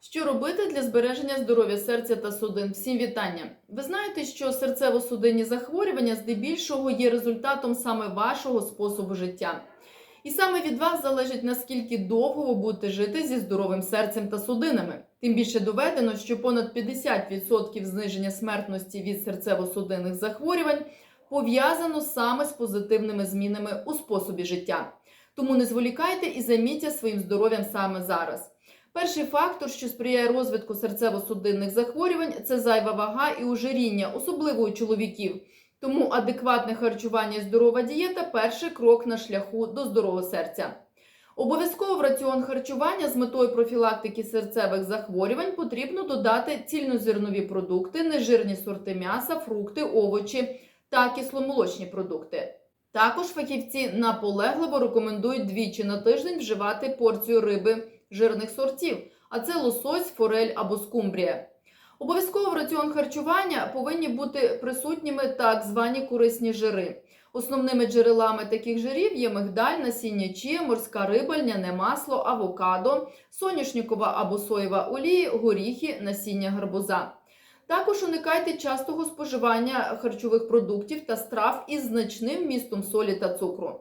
Що робити для збереження здоров'я серця та судин? Всім вітання! Ви знаєте, що серцево-судинні захворювання здебільшого є результатом саме вашого способу життя. І саме від вас залежить наскільки довго ви будете жити зі здоровим серцем та судинами. Тим більше доведено, що понад 50% зниження смертності від серцево-судинних захворювань пов'язано саме з позитивними змінами у способі життя. Тому не зволікайте і займіться своїм здоров'ям саме зараз. Перший фактор, що сприяє розвитку серцево-судинних захворювань, це зайва вага і ожиріння, особливо у чоловіків. Тому адекватне харчування і здорова дієта перший крок на шляху до здорового серця. Обов'язково в раціон харчування з метою профілактики серцевих захворювань потрібно додати цільнозернові продукти, нежирні сорти м'яса, фрукти, овочі та кисломолочні продукти. Також фахівці наполегливо рекомендують двічі на тиждень вживати порцію риби жирних сортів, а це лосось, форель або скумбрія. Обов'язково в раціон харчування повинні бути присутніми так звані корисні жири. Основними джерелами таких жирів є мигдаль, насіння чия, морська риба, льняне масло, авокадо, соняшникова або соєва олія, горіхи, насіння гарбуза. Також уникайте частого споживання харчових продуктів та страв із значним вмістом солі та цукру.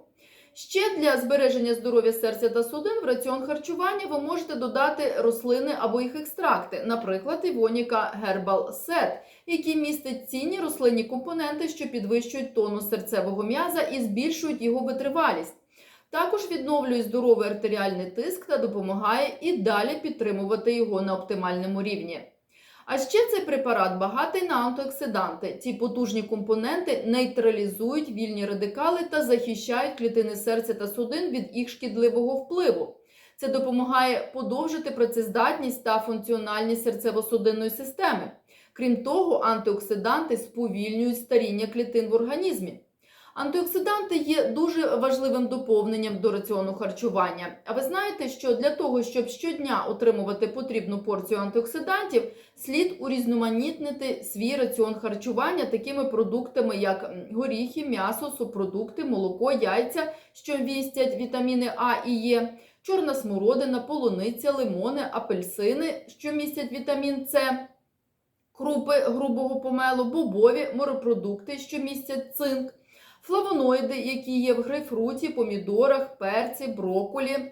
Ще для збереження здоров'я серця та судин в раціон харчування ви можете додати рослини або їх екстракти, наприклад, Івоніка Herbal Set, які містять цінні рослинні компоненти, що підвищують тонус серцевого м'яза і збільшують його витривалість. Також відновлює здоровий артеріальний тиск та допомагає і далі підтримувати його на оптимальному рівні. А ще цей препарат багатий на антиоксиданти. Ці потужні компоненти нейтралізують вільні радикали та захищають клітини серця та судин від їх шкідливого впливу. Це допомагає подовжити працездатність та функціональність серцево-судинної системи. Крім того, антиоксиданти сповільнюють старіння клітин в організмі. Антиоксиданти є дуже важливим доповненням до раціону харчування. А ви знаєте, що для того, щоб щодня отримувати потрібну порцію антиоксидантів, слід урізноманітнити свій раціон харчування такими продуктами, як горіхи, м'ясо, субпродукти, молоко, яйця, що містять вітаміни А і Е, чорна смородина, полуниця, лимони, апельсини, що містять вітамін С. Крупи грубого помелу, бобові, морепродукти, що містять цинк, флавоноїди, які є в грейпфруті, помідорах, перці, броколі,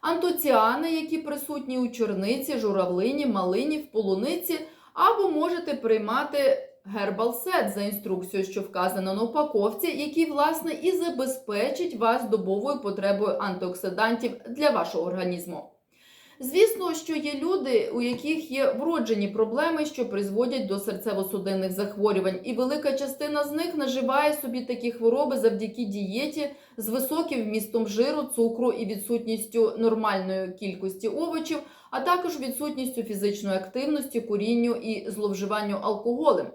антоціани, які присутні у чорниці, журавлині, малині, в полуниці, або можете приймати Set за інструкцією, що вказана на упаковці, який, власне, і забезпечить вас добовою потребою антиоксидантів для вашого організму. Звісно, що є люди, у яких є вроджені проблеми, що призводять до серцево-судинних захворювань, і велика частина з них наживає собі такі хвороби завдяки дієті з високим вмістом жиру, цукру і відсутністю нормальної кількості овочів, а також відсутністю фізичної активності, курінню і зловживанню алкоголем.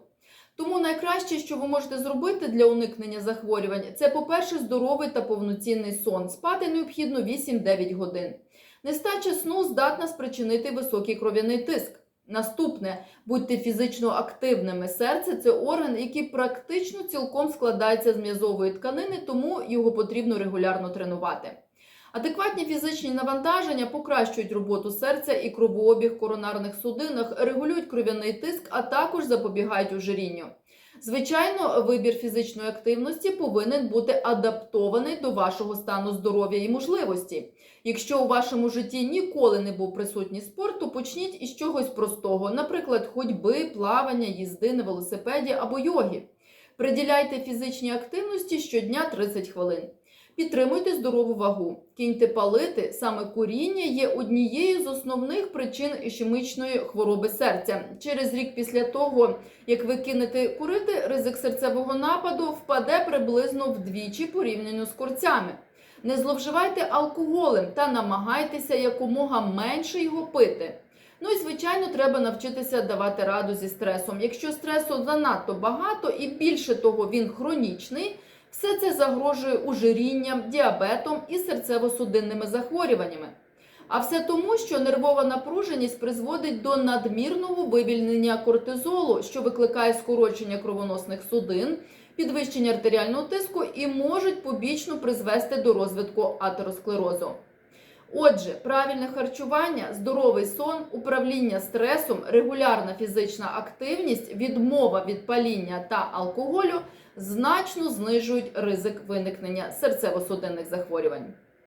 Тому найкраще, що ви можете зробити для уникнення захворювань, це, по-перше, здоровий та повноцінний сон. Спати необхідно 8-9 годин. Нестача сну здатна спричинити високий кров'яний тиск. Наступне будьте фізично активними. Серце це орган, який практично цілком складається з м'язової тканини, тому його потрібно регулярно тренувати. Адекватні фізичні навантаження покращують роботу серця і кровообіг в коронарних судинах, регулюють кров'яний тиск, а також запобігають ожирінню. Звичайно, вибір фізичної активності повинен бути адаптований до вашого стану здоров'я і можливості. Якщо у вашому житті ніколи не був присутній спорт, то почніть із чогось простого, наприклад, ходьби, плавання, їзди на велосипеді або йоги. Приділяйте фізичній активності щодня 30 хвилин. Підтримуйте здорову вагу. Кіньте палити, саме куріння є однією з основних причин ішемічної хвороби серця. Через рік після того, як ви кинете курити, ризик серцевого нападу впаде приблизно вдвічі порівняно з курцями. Не зловживайте алкоголем та намагайтеся якомога менше його пити. Ну і звичайно, треба навчитися давати раду зі стресом. Якщо стресу занадто багато і більше того він хронічний. Все це загрожує ожирінням, діабетом і серцево-судинними захворюваннями. А все тому, що нервова напруженість призводить до надмірного вивільнення кортизолу, що викликає скорочення кровоносних судин, підвищення артеріального тиску і можуть побічно призвести до розвитку атеросклерозу. Отже, правильне харчування, здоровий сон, управління стресом, регулярна фізична активність, відмова від паління та алкоголю значно знижують ризик виникнення серцево-судинних захворювань.